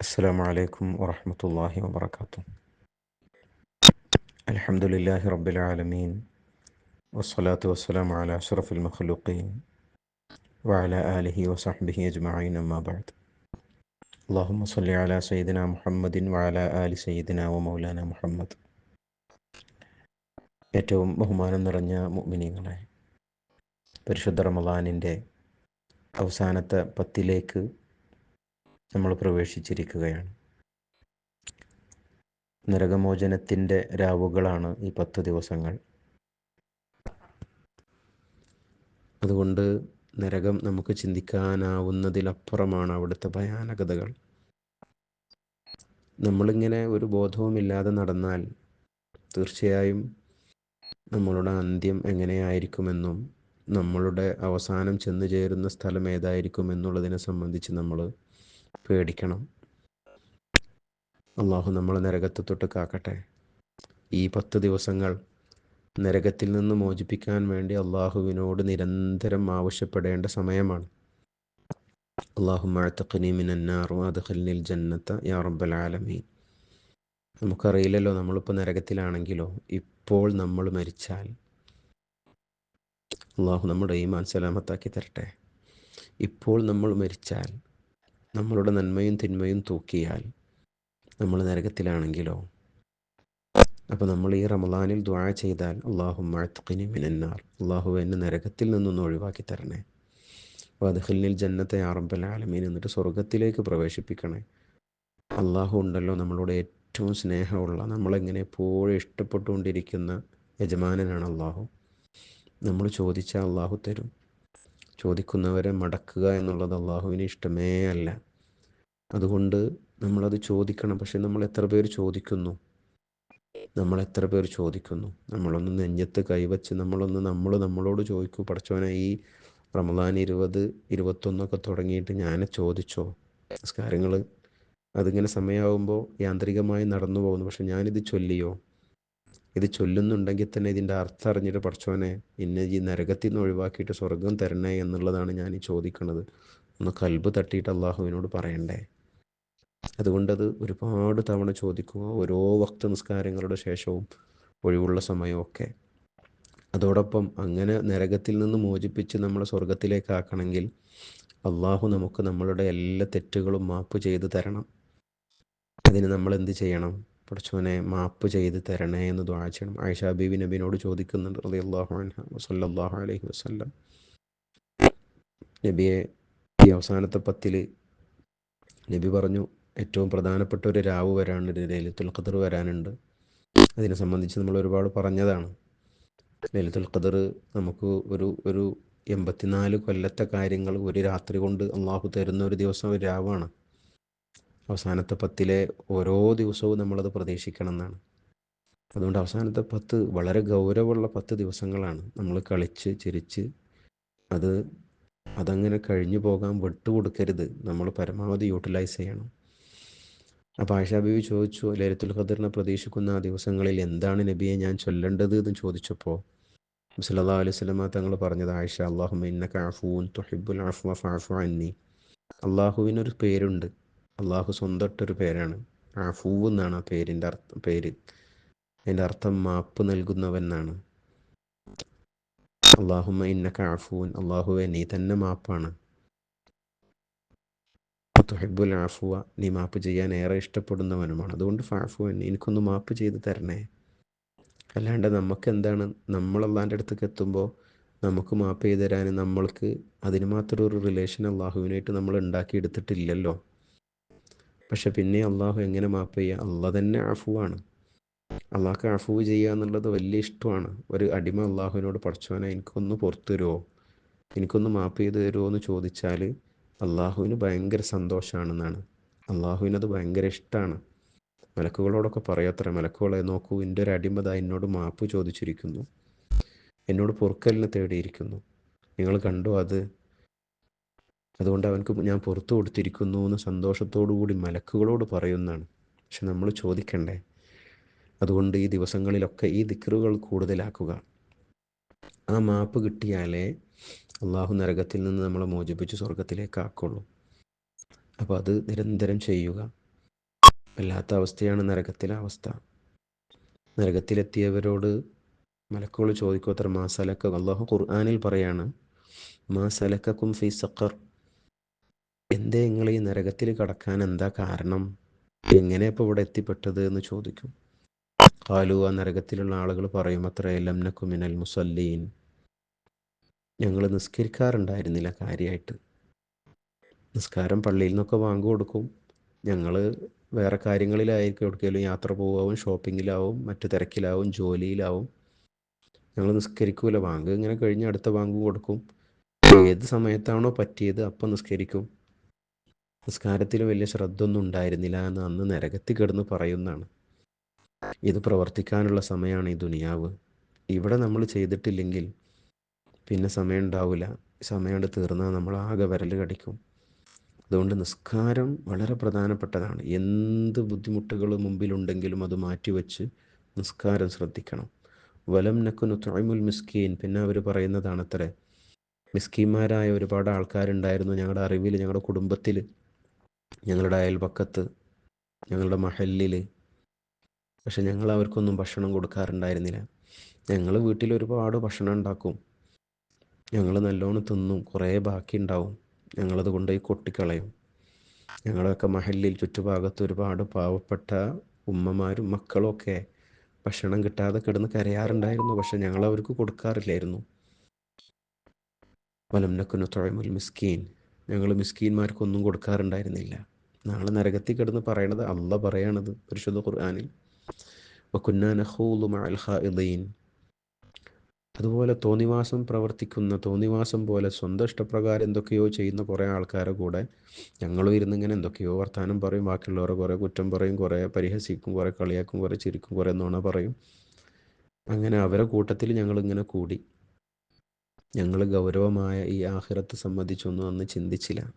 السلام عليكم ورحمة الله وبركاته الحمد لله رب العالمين والصلاة والسلام على أشرف المخلوقين وعلى آله وصحبه أجمعين أما بعد اللهم صل على سيدنا محمد وعلى آل سيدنا ومولانا محمد ഏറ്റവും ബഹുമാനം നിറഞ്ഞ മുഅ്മിനീങ്ങളെ പരിശുദ്ധ റമദാനിൻ്റെ അവസാനത്തെ പത്തിലേക്ക് നമ്മൾ പ്രവേശിച്ചിരിക്കുകയാണ്. നരകമോചനത്തിന്റെ രാവുകളാണ് ഈ പത്ത് ദിവസങ്ങൾ. അതുകൊണ്ട് നരകം നമുക്ക് ചിന്തിക്കാനാവുന്നതിലപ്പുറമാണ് അവിടുത്തെ ഭയാനകതകൾ. നമ്മളിങ്ങനെ ഒരു ബോധവുമില്ലാതെ നടന്നാൽ തീർച്ചയായും നമ്മളുടെ അന്ത്യം എങ്ങനെയായിരിക്കുമെന്നും നമ്മളുടെ അവസാനം ചെന്നു ചേരുന്ന സ്ഥലം ഏതായിരിക്കും എന്നുള്ളതിനെ സംബന്ധിച്ച് നമ്മൾ പേടിക്കണം. അള്ളാഹു നമ്മളെ നരകത്തെ തൊട്ട് കാക്കട്ടെ. ഈ പത്ത് ദിവസങ്ങൾ നരകത്തിൽ നിന്ന് മോചിപ്പിക്കാൻ വേണ്ടി അള്ളാഹുവിനോട് നിരന്തരം ആവശ്യപ്പെടേണ്ട സമയമാണ്. അള്ളാഹു മഴത്തഖനീമിനാറുൽ ജന്നത്ത യാ റബ്ബൽ ആലമീൻ. നമുക്കറിയില്ലല്ലോ നമ്മളിപ്പോൾ നരകത്തിലാണെങ്കിലോ ഇപ്പോൾ നമ്മൾ മരിച്ചാൽ. അള്ളാഹു നമ്മുടെ ഈമാൻ സലാമത്താക്കി തരട്ടെ. ഇപ്പോൾ നമ്മൾ മരിച്ചാൽ നമ്മളുടെ നന്മയും തിന്മയും തൂക്കിയാൽ നമ്മൾ നരകത്തിലാണെങ്കിലോ? അപ്പോൾ നമ്മൾ ഈ റമദാനിൽ ദ്വാ ചെയ്താൽ അള്ളാഹു മഴത്തുക്കിനി മിനന്നാർ. അള്ളാഹു എന്നെ നരകത്തിൽ നിന്നൊന്ന് ഒഴിവാക്കി തരണേ. വധഖലിനിൽ ജന്നത്തെ ആറമ്പൽ ആലമീൻ എന്നിട്ട് സ്വർഗത്തിലേക്ക് പ്രവേശിപ്പിക്കണേ. അള്ളാഹു ഉണ്ടല്ലോ നമ്മളോട് ഏറ്റവും സ്നേഹമുള്ള നമ്മളെങ്ങനെ എപ്പോഴും ഇഷ്ടപ്പെട്ടുകൊണ്ടിരിക്കുന്ന യജമാനനാണ് അള്ളാഹു നമ്മൾ ചോദിച്ചാൽ അള്ളാഹു തരും. ചോദിക്കുന്നവരെ മടക്കുക എന്നുള്ളത് അള്ളാഹുവിന് ഇഷ്ടമേ അല്ല. അതുകൊണ്ട് നമ്മളത് ചോദിക്കണം. പക്ഷെ നമ്മൾ എത്ര പേര് ചോദിക്കുന്നു? നമ്മൾ എത്ര പേർ ചോദിക്കുന്നു? നമ്മളൊന്ന് നെഞ്ഞത്ത് കൈവച്ച് നമ്മളൊന്ന് നമ്മൾ നമ്മളോട് ചോദിക്കൂ. പഠിച്ചവനെ ഈ റമദാൻ ഇരുപത് ഇരുപത്തൊന്നൊക്കെ തുടങ്ങിയിട്ട് ഞാൻ ചോദിച്ചോ? നിസ്കാരങ്ങൾ അതിങ്ങനെ സമയമാകുമ്പോൾ യാന്ത്രികമായി നടന്നു പോകുന്നു. പക്ഷെ ഞാനിത് ചൊല്ലിയോ? ഇത് ചൊല്ലുന്നുണ്ടെങ്കിൽ തന്നെ ഇതിന്റെ അർത്ഥം അറിഞ്ഞിട്ട് പഠിച്ചോനെ ഇന്നെ ഈ നരകത്തിൽ നിന്ന് ഒഴിവാക്കിയിട്ട് സ്വർഗം തരണേ എന്നുള്ളതാണ് ഞാൻ ഈ ചോദിക്കുന്നത് ഒന്ന് കൽബ് തട്ടിയിട്ട് അള്ളാഹുവിനോട് പറയണ്ടേ? അതുകൊണ്ടത് ഒരുപാട് തവണ ചോദിക്കുക ഓരോ വക്ത നിസ്കാരങ്ങളുടെ ശേഷവും ഒഴിവുള്ള സമയമൊക്കെ അതോടൊപ്പം അങ്ങനെ നരകത്തിൽ നിന്ന് മോചിപ്പിച്ച് നമ്മളെ സ്വർഗത്തിലേക്ക് ആക്കണമെങ്കിൽ അള്ളാഹു നമുക്ക് നമ്മളുടെ എല്ലാ തെറ്റുകളും മാപ്പ് ചെയ്തു തരണം. അതിന് നമ്മൾ എന്ത് ചെയ്യണം? പഠിച്ചവനെ മാപ്പ് ചെയ്ത് തരണേ എന്ന് ദ്വാ ചെയ്യണം. ആയിഷ ബീബി നബിനോട് ചോദിക്കുന്നുണ്ട് അലി അള്ളാഹു വസല്ലാഹു അലഹി വസ്ല്ലാം. നബിയെ ഈ അവസാനത്തെ പത്തിൽ നബി പറഞ്ഞു ഏറ്റവും പ്രധാനപ്പെട്ട ഒരു രാവ് വരാനുണ്ട് ലലിത്തുൽ ഖദർ വരാനുണ്ട്. അതിനെ സംബന്ധിച്ച് നമ്മൾ ഒരുപാട് പറഞ്ഞതാണ്. ലലിത്തുൽ ഖദർ നമുക്ക് ഒരു ഒരു എൺപത്തിനാല് കൊല്ലത്തെ കാര്യങ്ങൾ ഒരു രാത്രി കൊണ്ട് അള്ളാഹു തരുന്ന ഒരു ദിവസം ഒരു രാവാണ്. അവസാനത്തെ പത്തിലെ ഓരോ ദിവസവും നമ്മളത് പ്രതീക്ഷിക്കണം എന്നാണ് അതുകൊണ്ട് അവസാനത്തെ പത്ത് വളരെ ഗൗരവമുള്ള പത്ത് ദിവസങ്ങളാണ് നമ്മൾ കളിച്ച് ചിരിച്ച് അത് അതങ്ങനെ കഴിഞ്ഞു പോകാൻ വിട്ടുകൊടുക്കരുത്. നമ്മൾ പരമാവധി യൂട്ടിലൈസ് ചെയ്യണം. അപ്പോൾ ആയിഷ ബീവി ചോദിച്ചു ലൈലത്തുൽ ഖദറിനെ പ്രതീക്ഷിക്കുന്ന ആ ദിവസങ്ങളിൽ എന്താണ് നബിയെ ഞാൻ ചൊല്ലേണ്ടത് എന്ന് ചോദിച്ചപ്പോൾ സല്ലാ അലൈഹി സ്വലമ തങ്ങൾ പറഞ്ഞത് ആയിഷ അള്ളാഹു ഇന്നക അഫൂൻ തുഹിബ്ബുൽ അഫ്വ ഫാഫു അന്നി. അള്ളാഹുവിനൊരു പേരുണ്ട്. അള്ളാഹു സ്വന്തമായിട്ടൊരു പേരാണ്. ആഫൂ എന്നാണ് ആ പേരിന്റെ അർത്ഥം പേര്. അതിന്റെ അർത്ഥം മാപ്പ് നൽകുന്നവൻ എന്നാണ് അള്ളാഹുമ്മ ഇന്നക്ക ആഫൂൻ അള്ളാഹുവെ നീ തന്നെ മാപ്പാണ്. തുഹബുൽ ആഫുവ നീ മാപ്പ് ചെയ്യാൻ ഏറെ ഇഷ്ടപ്പെടുന്നവനുമാണ്. അതുകൊണ്ട് ഫാഫുവൻ എനിക്കൊന്ന് മാപ്പ് ചെയ്ത് തരണേ. അല്ലാണ്ട് നമുക്ക് എന്താണ് നമ്മൾ അള്ളാന്റെ അടുത്തേക്ക് എത്തുമ്പോൾ നമുക്ക് മാപ്പ് ചെയ്ത് തരാൻ നമ്മൾക്ക് അതിന് മാത്രം ഒരു റിലേഷൻ അള്ളാഹുവിനായിട്ട് നമ്മൾ ഉണ്ടാക്കിയെടുത്തിട്ടില്ലല്ലോ. പക്ഷെ പിന്നെ അള്ളാഹു എങ്ങനെ മാപ്പ് ചെയ്യുക അള്ളാഹ് തന്നെ അഫുവാണ്. അള്ളാഹ്ക്ക് അഫു ചെയ്യുക എന്നുള്ളത് വലിയ ഇഷ്ടമാണ്. ഒരു അടിമ അള്ളാഹുവിനോട് പഠിച്ചവനെ എനിക്കൊന്ന് പുറത്തു തരുമോ എനിക്കൊന്ന് മാപ്പ് ചെയ്ത് തരുമോ എന്ന് ചോദിച്ചാൽ അള്ളാഹുവിന് ഭയങ്കര സന്തോഷമാണെന്നാണ് അള്ളാഹുവിനത് ഭയങ്കര ഇഷ്ടമാണ് മലക്കുകളോടൊക്കെ പറയാത്ര മലക്കുകളെ നോക്കൂ എന്റെ ഒരു അടിമത എന്നോട് മാപ്പ് ചോദിച്ചിരിക്കുന്നു. എന്നോട് പൊറുക്കലിനെ തേടിയിരിക്കുന്നു. നിങ്ങൾ കണ്ടു അത്? അതുകൊണ്ട് അവനക്ക് ഞാൻ പുറത്തു കൊടുത്തിരിക്കുന്നു എന്ന് സന്തോഷത്തോടു കൂടി മലക്കുകളോട് പറയുന്നതാണ്. പക്ഷെ നമ്മൾ ചോദിക്കണ്ടേ? അതുകൊണ്ട് ഈ ദിവസങ്ങളിലൊക്കെ ഈ ദിക്റുകൾ കൂടുതലാക്കുക. ആ മാപ്പ് കിട്ടിയാലേ അള്ളാഹു നരകത്തിൽ നിന്ന് നമ്മളെ മോചിപ്പിച്ച് സ്വർഗത്തിലേക്ക് ആക്കുള്ളൂ. അപ്പോൾ അത് നിരന്തരം ചെയ്യുക. വല്ലാത്ത അവസ്ഥയാണ് നരകത്തിലെ അവസ്ഥ. നരകത്തിലെത്തിയവരോട് മലക്കുകൾ ചോദിക്കോത്ര അത്ര മാ സലക്ക അള്ളാഹു ഖുർആാനിൽ പറയാണ് മാ സലക്കും ഫി സക്കർ എന്തേ നിങ്ങൾ ഈ നരകത്തിൽ കടക്കാൻ എന്താ കാരണം? എങ്ങനെ ഇപ്പോൾ ഇവിടെ എത്തിപ്പെട്ടത് എന്ന് ചോദിക്കും. കാലു ആ നരകത്തിലുള്ള ആളുകൾ പറയും അത്ര നക്കുമിനൽ മുസല്ലീൻ. ഞങ്ങൾ നിസ്കരിക്കാറുണ്ടായിരുന്നില്ല കാര്യമായിട്ട് നിസ്കാരം പള്ളിയിൽ നിന്നൊക്കെ വാങ്ങി കൊടുക്കും. ഞങ്ങൾ വേറെ കാര്യങ്ങളിലായിരിക്കും എവിടേക്കെങ്കിലും യാത്ര പോകാവും ഷോപ്പിങ്ങിലാവും മറ്റു തിരക്കിലാവും ജോലിയിലാവും. ഞങ്ങൾ നിസ്കരിക്കൂല. വാങ്ങ് ഇങ്ങനെ കഴിഞ്ഞ് അടുത്ത ബാങ്ക് കൊടുക്കും. ഏത് സമയത്താണോ പറ്റിയത് അപ്പം നിസ്കരിക്കും. നിസ്കാരത്തിൽ വലിയ ശ്രദ്ധ ഒന്നും ഉണ്ടായിരുന്നില്ല എന്ന് അന്ന് നരകത്തിൽ കിടന്ന് പറയുന്നതാണ്. ഇത് പ്രവർത്തിക്കാനുള്ള സമയമാണ് ഈ ദുനിയാവ്. ഇവിടെ നമ്മൾ ചെയ്തിട്ടില്ലെങ്കിൽ പിന്നെ സമയം ഉണ്ടാവില്ല. സമയം കൊണ്ട് തീർന്നാൽ നമ്മൾ ആകെ വിരൽ കടിക്കും. അതുകൊണ്ട് നിസ്കാരം വളരെ പ്രധാനപ്പെട്ടതാണ്. എന്ത് ബുദ്ധിമുട്ടുകൾ മുമ്പിലുണ്ടെങ്കിലും അത് മാറ്റിവെച്ച് നിസ്കാരം ശ്രദ്ധിക്കണം. വലം നക്കുനു തൊഴിമുൽ മിസ്കീൻ. പിന്നെ അവർ പറയുന്നതാണ് അത്ര മിസ്കീന്മാരായ ഒരുപാട് ആൾക്കാരുണ്ടായിരുന്നു ഞങ്ങളുടെ അറിവിൽ ഞങ്ങളുടെ കുടുംബത്തിൽ. ഞങ്ങളുടെ അയൽപക്കത്ത് ഞങ്ങളുടെ മഹലിൽ പക്ഷെ ഞങ്ങൾ അവർക്കൊന്നും ഭക്ഷണം കൊടുക്കാറുണ്ടായിരുന്നില്ല. ഞങ്ങൾ വീട്ടിൽ ഒരുപാട് ഭക്ഷണം ഉണ്ടാക്കും. ഞങ്ങൾ നല്ലോണം തിന്നും. കുറേ ബാക്കി ഉണ്ടാവും. ഞങ്ങളത് കൊണ്ടുപോയി കൊട്ടിക്കളയും. ഞങ്ങളൊക്കെ മഹലിൽ ചുറ്റുഭാഗത്ത് ഒരുപാട് പാവപ്പെട്ട ഉമ്മമാരും മക്കളൊക്കെ ഭക്ഷണം കിട്ടാതെ കിടന്ന് കരയാറുണ്ടായിരുന്നു. പക്ഷെ ഞങ്ങൾ അവർക്ക് കൊടുക്കാറില്ലായിരുന്നു. വലംനക്കുനു തൊഴമുൽ മിസ്കീൻ. ഞങ്ങൾ മിസ്കീന്മാർക്കൊന്നും കൊടുക്കാറുണ്ടായിരുന്നില്ല. നാളെ നരകത്തിൽ കിടന്ന് പറയണത് അല്ല പറയണത് പരിശുദ്ധ ഖുർആാനിൽ. അതുപോലെ തോന്നിവാസം പ്രവർത്തിക്കുന്ന തോന്നിവാസം പോലെ സ്വന്തം ഇഷ്ടപ്രകാരം എന്തൊക്കെയോ ചെയ്യുന്ന കുറേ ആൾക്കാരെ കൂടെ ഞങ്ങളും ഇരുന്നിങ്ങനെ എന്തൊക്കെയോ വർത്തമാനം പറയും. ബാക്കിയുള്ളവരെ കുറേ കുറ്റം പറയും കുറേ പരിഹസിക്കും കുറേ കളിയാക്കും കുറേ ചിരിക്കും കുറേ നുണ പറയും. അങ്ങനെ അവരെ കൂട്ടത്തിൽ ഞങ്ങളിങ്ങനെ കൂടി. ഞങ്ങൾ ഗൗരവമായ ഈ ആഹിറത്ത് സംബന്ധിച്ചൊന്നും അന്ന് ചിന്തിച്ചില്ല.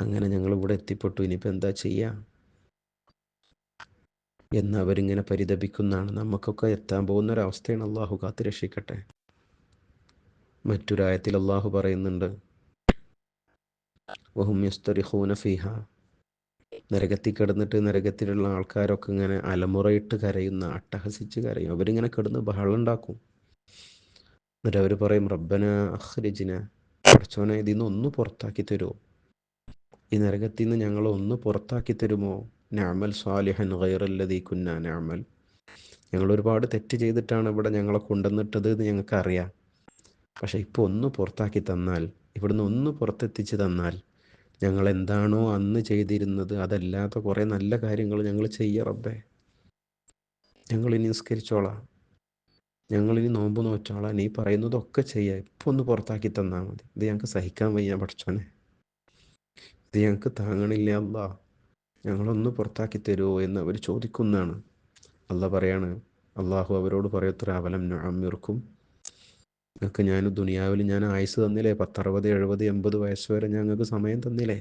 അങ്ങനെ ഞങ്ങൾ ഇവിടെ എത്തിപ്പെട്ടു. ഇനിയിപ്പോൾ എന്താ ചെയ്യുക എന്ന് അവരിങ്ങനെ പരിതപിക്കുന്നതാണ്. നമുക്കൊക്കെ എത്താൻ പോകുന്ന ഒരവസ്ഥയാണ് അള്ളാഹു കാത്ത് രക്ഷിക്കട്ടെ. മറ്റൊരായത്തിൽ അള്ളാഹു പറയുന്നുണ്ട് നരകത്തിൽ കിടന്നിട്ട് നരകത്തിലുള്ള ആൾക്കാരൊക്കെ ഇങ്ങനെ അലമുറയിട്ട് കരയുന്ന അട്ടഹസിച്ച് കരയും. അവരിങ്ങനെ കിടന്ന് ബഹളം ഉണ്ടാക്കും. എന്നിട്ട് അവർ പറയും റബ്ബന അഹ്രിജിന പഠിച്ചോനെ ഇതിൽ നിന്ന് ഒന്ന് പുറത്താക്കി തരുമോ? ഈ നരകത്തിൽ നിന്ന് ഞങ്ങൾ ഒന്ന് പുറത്താക്കി തരുമോ? നാമൽ സ്വാലിഹൻ ഗൈറല്ലതി കുന്ന നാമൽ ഞങ്ങൾ ഒരുപാട് തെറ്റ് ചെയ്തിട്ടാണ് ഇവിടെ ഞങ്ങളെ കൊണ്ടുവന്നിട്ടത് എന്ന് ഞങ്ങൾക്കറിയാം. പക്ഷേ ഇപ്പോൾ ഒന്ന് പുറത്താക്കി തന്നാൽ ഇവിടുന്ന് ഒന്ന് പുറത്തെത്തിച്ച് തന്നാൽ ഞങ്ങൾ എന്താണോ അന്ന് ചെയ്തിരുന്നത് അതല്ലാത്ത കുറേ നല്ല കാര്യങ്ങൾ ഞങ്ങൾ ചെയ്യ റബ്ബേ. ഇനി നിസ്കരിച്ചോളാം. ഞങ്ങളിനി നോമ്പ് നോറ്റോളാം നീ പറയുന്നതൊക്കെ ചെയ്യാം. ഇപ്പോൾ ഒന്ന് പുറത്താക്കി തന്നാൽ മതി. ഇത് ഞങ്ങൾക്ക് സഹിക്കാൻ വയ്യ പഠിച്ചോനെ. ഇത് ഞങ്ങൾക്ക് താങ്ങണില്ല അല്ലാ ഞങ്ങളൊന്ന് പുറത്താക്കി തരുമോ എന്ന് അവർ ചോദിക്കുന്നതാണ്. അല്ല പറയാണ് അള്ളാഹു അവരോട് പറയത്ര അവലം അമ്മിർക്കും നിങ്ങൾക്ക് ഞാൻ ദുനിയാവിൽ ഞാൻ ആയുസ് തന്നില്ലേ? പത്തറുപത് എഴുപത് എൺപത് വയസ്സ് വരെ ഞങ്ങൾക്ക് സമയം തന്നില്ലേ?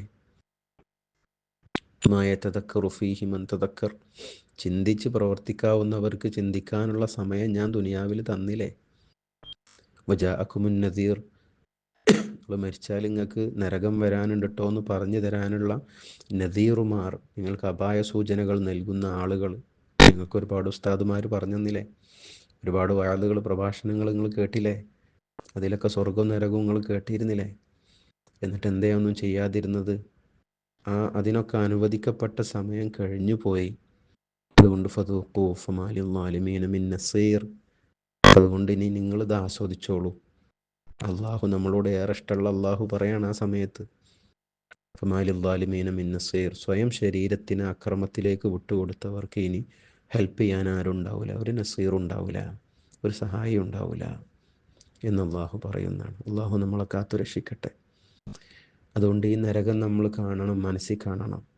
മായ തതക്കർ റുഫീഹിമൻ തതക്കർ ചിന്തിച്ച് പ്രവർത്തിക്കാവുന്നവർക്ക് ചിന്തിക്കാനുള്ള സമയം ഞാൻ ദുനിയാവിൽ തന്നില്ലേ? വജാഅക്കുമുൻ നദീർ അപ്പോൾ മരിച്ചാൽ നിങ്ങൾക്ക് നരകം വരാനുണ്ട് കേട്ടോ എന്ന് പറഞ്ഞു തരാനുള്ള നദീറുമാർ നിങ്ങൾക്ക് അപായ സൂചനകൾ നൽകുന്ന ആളുകൾ. നിങ്ങൾക്ക് ഒരുപാട് ഉസ്താദുമാർ പറഞ്ഞെന്നില്ലേ? ഒരുപാട് വാതുകൾ പ്രഭാഷണങ്ങൾ നിങ്ങൾ കേട്ടില്ലേ? അതിലൊക്കെ സ്വർഗവും നരകവും നിങ്ങൾ കേട്ടിരുന്നില്ലേ? എന്നിട്ട് എന്തേ ഒന്നും ചെയ്യാതിരുന്നത്? ആ അതിനൊക്കെ അനുവദിക്കപ്പെട്ട സമയം കഴിഞ്ഞു പോയി അതുകൊണ്ട് നസീർ. അതുകൊണ്ട് ഇനി നിങ്ങൾ ഇത് ആസ്വദിച്ചോളൂ. അള്ളാഹു നമ്മളോട് ഏറെ ഇഷ്ടമുള്ള അള്ളാഹു പറയാണ് ആ സമയത്ത്. സ്വയം ശരീരത്തിന് അക്രമത്തിലേക്ക് വിട്ടുകൊടുത്തവർക്ക് ഇനി ഹെൽപ്പ് ചെയ്യാൻ ആരും ഉണ്ടാവില്ല ഒരു നസീർ ഉണ്ടാവില്ല ഒരു സഹായം ഉണ്ടാവില്ല എന്ന് അള്ളാഹു പറയുന്നതാണ്. അള്ളാഹു നമ്മളെ കാത്തു രക്ഷിക്കട്ടെ അതുകൊണ്ട് ഈ നരകം നമ്മൾ കാണണം മനസ്സിൽ കാണണം.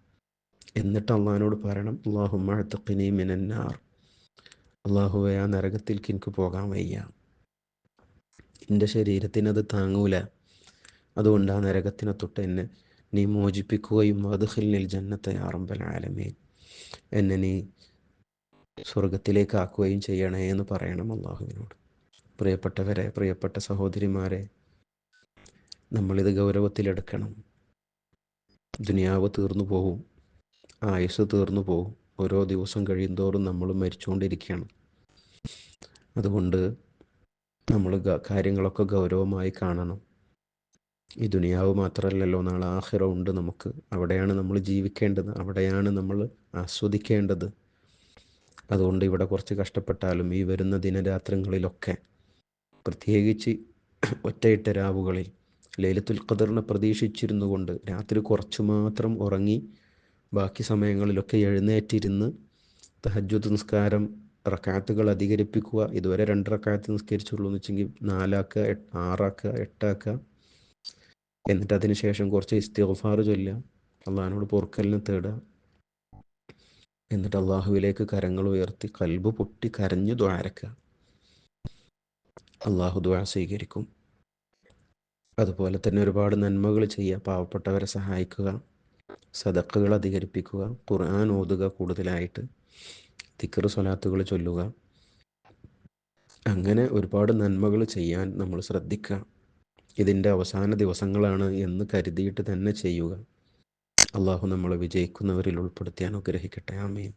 എന്നിട്ട് അള്ളാഹിനോട് പറയണം അള്ളാഹു മഴത്തക്കിനി മിനന്നാർ. അള്ളാഹുവെ ആ നരകത്തിലേക്ക് എനിക്ക് പോകാൻ വയ്യ. എന്റെ അത് താങ്ങൂല. അതുകൊണ്ട് ആ നരകത്തിനെ തൊട്ട് എന്നെ നീ മോചിപ്പിക്കുകയും വധുഹിൽ ജന്നത്തെ ആറമ്പൽ ആലമേ എന്നെ നീ സ്വർഗത്തിലേക്ക് ആക്കുകയും ചെയ്യണേ എന്ന് പറയണം അള്ളാഹുവിനോട്. പ്രിയപ്പെട്ടവരെ പ്രിയപ്പെട്ട സഹോദരിമാരെ നമ്മളിത് ഗൗരവത്തിലെടുക്കണം. ദുനിയാവ് തീർന്നു പോകും ആയുസ് തീർന്നു പോകും. ഓരോ ദിവസം കഴിയുന്തോറും നമ്മൾ മരിച്ചുകൊണ്ടിരിക്കുകയാണ്. അതുകൊണ്ട് നമ്മൾ കാര്യങ്ങളൊക്കെ ഗൗരവമായി കാണണം. ഈ ദുനിയാവ് മാത്രമല്ലല്ലോ നാളെ ആഹിറ ഉണ്ട് നമുക്ക്. അവിടെയാണ് നമ്മൾ ജീവിക്കേണ്ടത്. അവിടെയാണ് നമ്മൾ ആസ്വദിക്കേണ്ടത്. അതുകൊണ്ട് ഇവിടെ കുറച്ച് കഷ്ടപ്പെട്ടാലും ഈ വരുന്ന ദിനരാത്രങ്ങളിലൊക്കെ പ്രത്യേകിച്ച് ഒറ്റയിട്ട രാവുകളിൽ ലൈലത്തുൽ ഖദറിനെ പ്രതീക്ഷിച്ചിരുന്നു കൊണ്ട് രാത്രി കുറച്ചു മാത്രം ഉറങ്ങി ബാക്കി സമയങ്ങളിലൊക്കെ എഴുന്നേറ്റിരുന്ന് തഹജ്ജുദ് നിസ്കാരം റക്കാത്തുകൾ അധികരിപ്പിക്കുക. ഇതുവരെ രണ്ട് റക്കാത്ത് നിസ്കരിച്ചുള്ളൂ എന്ന് വെച്ചെങ്കിൽ നാലാക്കുക ആറാക്കുക എട്ടാക്കുക. എന്നിട്ട് അതിന് ശേഷം കുറച്ച് ഇസ്തിഗ്ഫാർ ചൊല്ലുക. അള്ളാഹിനോട് പൊറുക്കലിനെ തേടുക. എന്നിട്ട് അള്ളാഹുവിലേക്ക് കരങ്ങൾ ഉയർത്തി കൽബ് പൊട്ടി കരഞ്ഞു ദ്വാരക്കുക അള്ളാഹു ദ്വാ സ്വീകരിക്കും. അതുപോലെ തന്നെ ഒരുപാട് നന്മകൾ ചെയ്യുക. പാവപ്പെട്ടവരെ സഹായിക്കുക. സദക്കകൾ അധികരിപ്പിക്കുക ഖുർആൻ ഓതുക കൂടുതലായിട്ട് തിക്കർ സ്വലാത്തുകൾ ചൊല്ലുക. അങ്ങനെ ഒരുപാട് നന്മകൾ ചെയ്യാൻ നമ്മൾ ശ്രദ്ധിക്കുക. ഇതിന്റെ അവസാന ദിവസങ്ങളാണ് എന്ന് കരുതിയിട്ട് തന്നെ ചെയ്യുക. അള്ളാഹു നമ്മളെ വിജയിക്കുന്നവരിൽ ഉൾപ്പെടുത്തി അനുഗ്രഹിക്കട്ടെ. ആമീൻ.